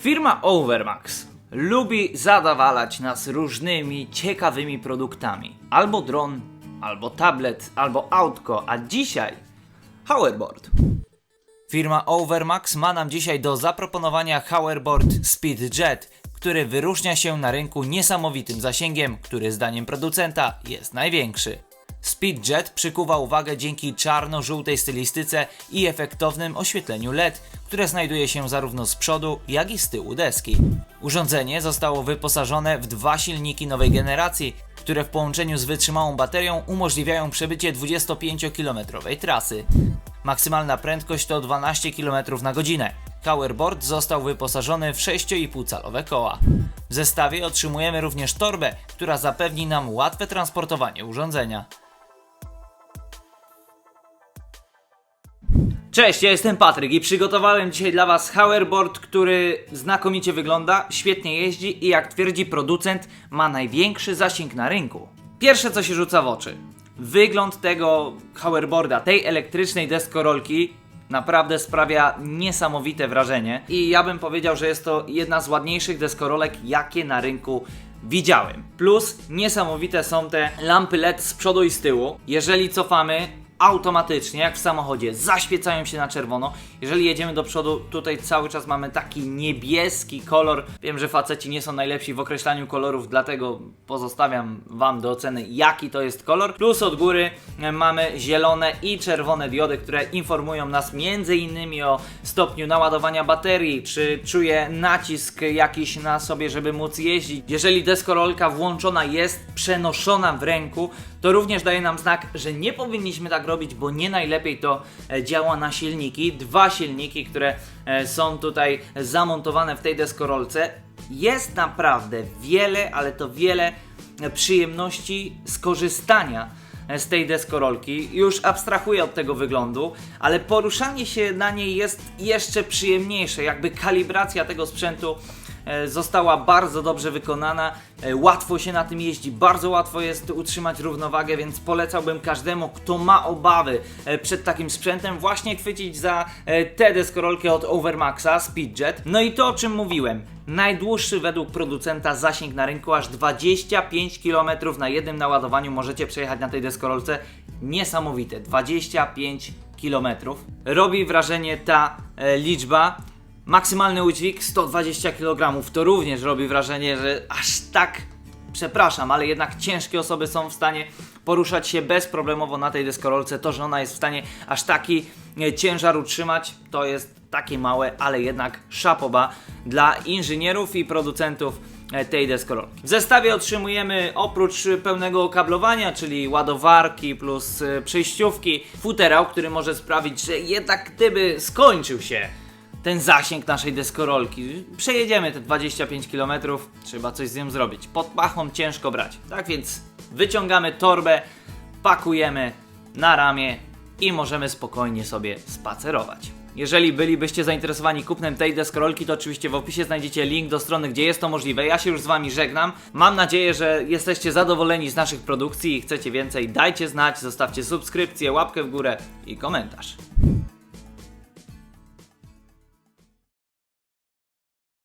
Firma Overmax lubi zadawalać nas różnymi ciekawymi produktami. Albo dron, albo tablet, albo autko, a dzisiaj hoverboard. Firma Overmax ma nam dzisiaj do zaproponowania hoverboard Speedjet, który wyróżnia się na rynku niesamowitym zasięgiem, który zdaniem producenta jest największy. Speedjet przykuwa uwagę dzięki czarno-żółtej stylistyce i efektownym oświetleniu LED, które znajduje się zarówno z przodu, jak i z tyłu deski. Urządzenie zostało wyposażone w dwa silniki nowej generacji, które w połączeniu z wytrzymałą baterią umożliwiają przebycie 25-kilometrowej trasy. Maksymalna prędkość to 12 km na godzinę. Hoverboard został wyposażony w 6,5 calowe koła. W zestawie otrzymujemy również torbę, która zapewni nam łatwe transportowanie urządzenia. Cześć, ja jestem Patryk i przygotowałem dzisiaj dla Was hoverboard, który znakomicie wygląda, świetnie jeździ i jak twierdzi producent, ma największy zasięg na rynku. Pierwsze co się rzuca w oczy. Wygląd tego hoverboarda, tej elektrycznej deskorolki naprawdę sprawia niesamowite wrażenie i ja bym powiedział, że jest to jedna z ładniejszych deskorolek, jakie na rynku widziałem. Plus niesamowite są te lampy LED z przodu i z tyłu. Jeżeli cofamy, automatycznie, jak w samochodzie, zaświecają się na czerwono. Jeżeli jedziemy do przodu, tutaj cały czas mamy taki niebieski kolor. Wiem, że faceci nie są najlepsi w określaniu kolorów, dlatego pozostawiam Wam do oceny, jaki to jest kolor. Plus od góry e, mamy zielone i czerwone diody, które informują nas innymi o stopniu naładowania baterii, czy czuje nacisk jakiś na sobie, żeby móc jeździć. Jeżeli deskorolka włączona jest, przenoszona w ręku, to również daje nam znak, że nie powinniśmy tak robić, bo nie najlepiej to e, działa na silniki. Dwa silniki, które e, są tutaj zamontowane w tej deskorolce. Jest naprawdę wiele, ale to wiele e, przyjemności skorzystania z tej deskorolki. Już abstrahuję od tego wyglądu, ale poruszanie się na niej jest jeszcze przyjemniejsze. Jakby kalibracja tego sprzętu została bardzo dobrze wykonana. E, Łatwo się na tym jeździ, bardzo łatwo jest utrzymać równowagę, więc polecałbym każdemu, kto ma obawy e, przed takim sprzętem, właśnie chwycić za e, tę deskorolkę od Overmaxa Speedjet. No i to o czym mówiłem. Najdłuższy według producenta zasięg na rynku, aż 25 km na jednym naładowaniu możecie przejechać na tej deskorolce. Niesamowite, 25 km. Robi wrażenie ta e, liczba. Maksymalny udźwig 120 kg. To również robi wrażenie, że aż tak, przepraszam, ale jednak ciężkie osoby są w stanie poruszać się bezproblemowo na tej deskorolce. To, że ona jest w stanie aż taki e, ciężar utrzymać, to jest takie małe, ale jednak szapoba dla inżynierów i producentów e, tej deskorolki. W zestawie otrzymujemy oprócz pełnego okablowania, czyli ładowarki plus e, przejściówki, futerał, który może sprawić, że jednak gdyby skończył się ten zasięg naszej deskorolki. Przejedziemy te 25 km, trzeba coś z nią zrobić. Pod pachą ciężko brać. Tak więc wyciągamy torbę, pakujemy na ramię i możemy spokojnie sobie spacerować. Jeżeli bylibyście zainteresowani kupnem tej deskorolki, to oczywiście w opisie znajdziecie link do strony, gdzie jest to możliwe. Ja się już z Wami żegnam. Mam nadzieję, że jesteście zadowoleni z naszych produkcji i chcecie więcej. Dajcie znać, zostawcie subskrypcję, łapkę w górę i komentarz.